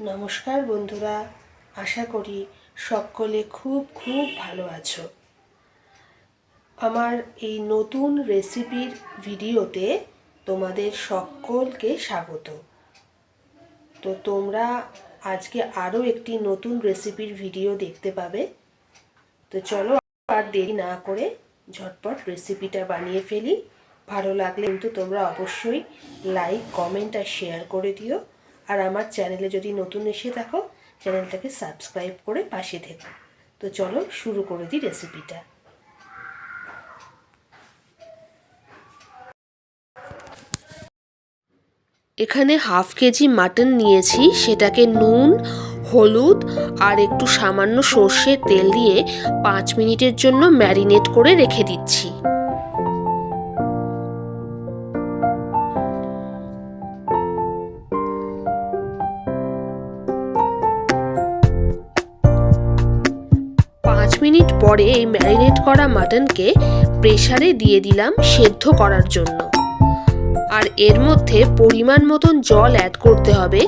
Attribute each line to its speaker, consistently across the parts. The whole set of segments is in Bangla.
Speaker 1: নমস্কার বন্ধুরা, আশা করি সকলে খুব খুব ভালো আছো। আমার এই নতুন রেসিপির ভিডিওতে তোমাদের সকলকে স্বাগত। তো তোমরা আজকে আরও একটি নতুন রেসিপির ভিডিও দেখতে পাবে। তো চলো আর দেরি না করে ঝটপট রেসিপিটা বানিয়ে ফেলি। ভালো লাগলে কিন্তু তোমরা অবশ্যই লাইক, কমেন্ট আর শেয়ার করে দিও। আর আমার চ্যানেলে যদি নতুন এসে থাকো, চ্যানেলটাকে সাবস্ক্রাইব করে পাশে থেকো। তো চলো শুরু করে দিই রেসিপিটা এখানে হাফ কেজি মাটন নিয়েছি। সেটাকে নুন, হলুদ আর একটু সামান্য সর্ষের তেল দিয়ে পাঁচ মিনিটের জন্য ম্যারিনেট করে রেখে দিচ্ছি। মিনিট পরে এই ম্যারিনেট করা মাটনকে প্রেসারে দিয়ে দিলাম সেদ্ধ করার জন্য। আর এর মধ্যে পরিমাণ মতন জল অ্যাড করতে হবে,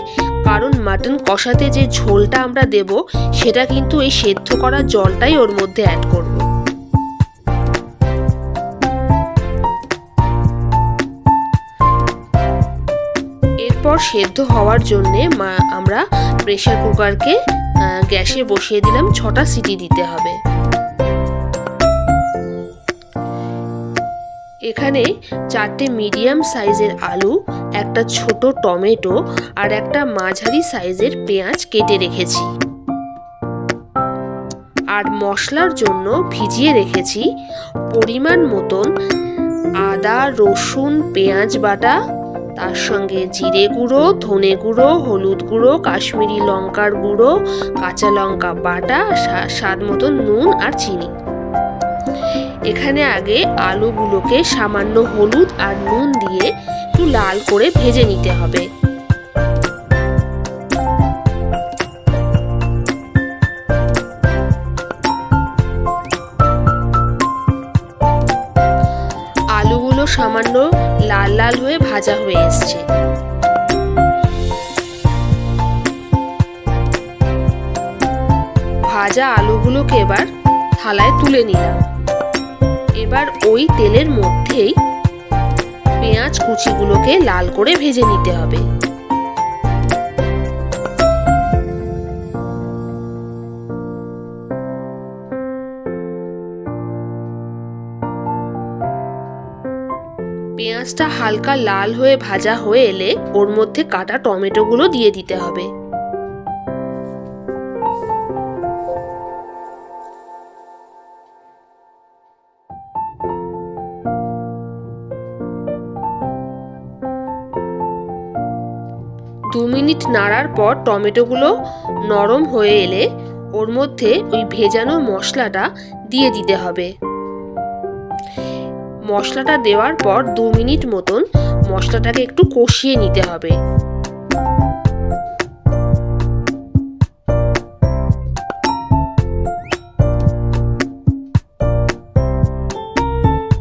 Speaker 1: কারণ মাটন কষাতে যে ঝোলটা আমরা দেব, সেটা কিন্তু এই সেদ্ধ করা জলটাই ওর মধ্যে অ্যাড করব। এরপর সেদ্ধ হওয়ার জন্যে আমরা প্রেশার কুকারকে গ্যাসে বসিয়ে দিলাম, ছটা সিটি দিতে হবে। এখানে চারটে মিডিয়াম সাইজের আলু, একটা ছোট টমেটো আর একটা মাঝারি সাইজের পেঁয়াজ কেটে রেখেছি। আর মশলার জন্য ভিজিয়ে রেখেছি পরিমাণ মতন আদা, রসুন, পেঁয়াজ বাটা তার সঙ্গে জিরে গুঁড়ো, ধনে গুঁড়ো, হলুদ গুঁড়ো, কাশ্মীরি লঙ্কার গুঁড়ো, কাঁচা লঙ্কা বাটা স্বাদ মতো নুন আর চিনি। এখানে আগে আলুগুলোকে সামান্য হলুদ আর নুন দিয়ে একটু লাল করে ভেজে নিতে হবে। সামান্য লাল লাল হয়ে ভাজা হয়ে এসছে। ভাজা আলুগুলোকে এবার থালায় তুলে নিলাম। এবার ওই তেলের মধ্যেই পেঁয়াজ কুচিগুলোকে লাল করে ভেজে নিতে হবে। পেঁয়াজটা হালকা লাল হয়ে ভাজা হয়ে এলে ওর মধ্যে কাটা টমেটোগুলো দিয়ে দিতে হবে। দু মিনিট নাড়ার পর টমেটোগুলো নরম হয়ে এলে ওর মধ্যে ওই ভেজানো মশলাটা দিয়ে দিতে হবে। মশলাটা দেওয়ার পর দু মিনিট মতন মশলাটাকে একটু কষিয়ে নিতে হবে।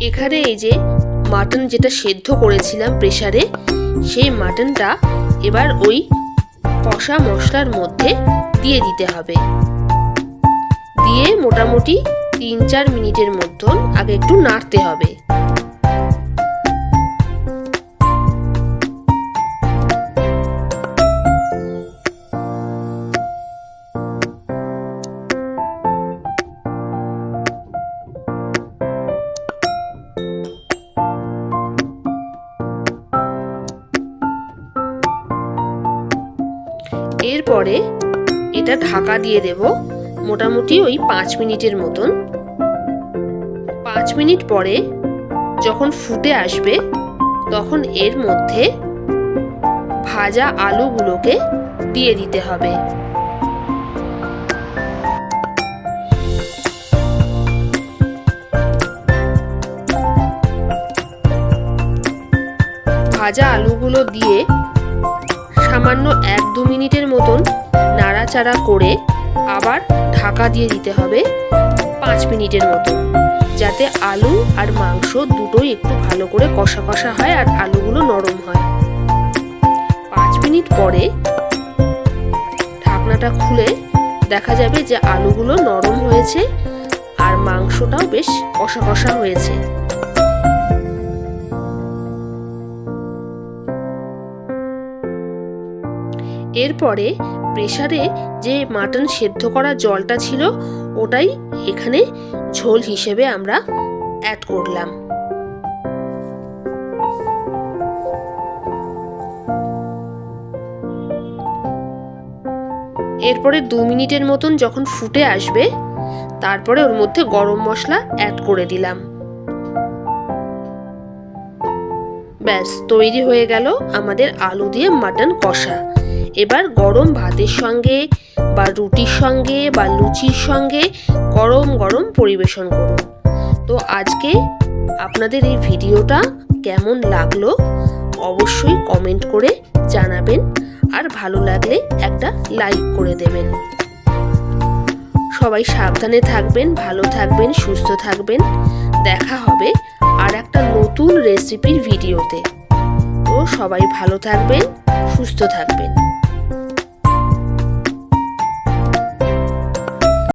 Speaker 1: এখানে এই যে মাটন যেটা সেদ্ধ করেছিলাম প্রেসারে, সেই মাটনটা এবার ওই কষা মশলার মধ্যে দিয়ে দিতে হবে। দিয়ে মোটামুটি তিন চার মিনিটের মতন আগে একটু নাড়তে হবে। এরপরে এটা ঢাকা দিয়ে দেব। মোটামুটি ওই পাঁচ মিনিটের মতন। পাঁচ মিনিট পরে যখন ফুটে আসবে, তখন এর মধ্যে ভাজা আলুগুলোকে দিয়ে দিতে হবে। ভাজা আলুগুলো দিয়ে সামান্য এক দু মিনিটের মতন নাড়াচাড়া করে আবার ঢাকা দিয়ে দিতে হবে পাঁচ মিনিটের মতো, যাতে আলু আর মাংস দুটোই একটু ভালো করে কষা কষা হয় আর আলুগুলো নরম হয়। পাঁচ মিনিট পরে ঢাকনাটা খুলে দেখা যাবে যে আলুগুলো নরম হয়েছে আর মাংসটাও বেশ কষা কষা হয়েছে। এরপরে প্রেসারে যে মাটন সেদ্ধ করা জলটা ছিল, ওটাই এখানে ঝোল হিসেবে আমরা অ্যাড করলাম। এরপরে দু মিনিটের মতন যখন ফুটে আসবে, তারপরে ওর মধ্যে গরম মশলা অ্যাড করে দিলাম। ব্যাস, তৈরি হয়ে গেল আমাদের আলু দিয়ে মাটন কষা। এবার গরম ভাতের সঙ্গে বা রুটির সঙ্গে বা লুচির সঙ্গে গরম গরম পরিবেশন করুন। তো আজকে আপনাদের এই ভিডিওটা কেমন লাগল অবশ্যই কমেন্ট করে জানাবেন আর ভালো লাগলে একটা লাইক করে দেবেন। সবাই সাবধানে থাকবেন, ভালো থাকবেন, সুস্থ থাকবেন। দেখা হবে আর একটা নতুন রেসিপির ভিডিওতে। তো সবাই ভালো থাকবেন, সুস্থ থাকবেন।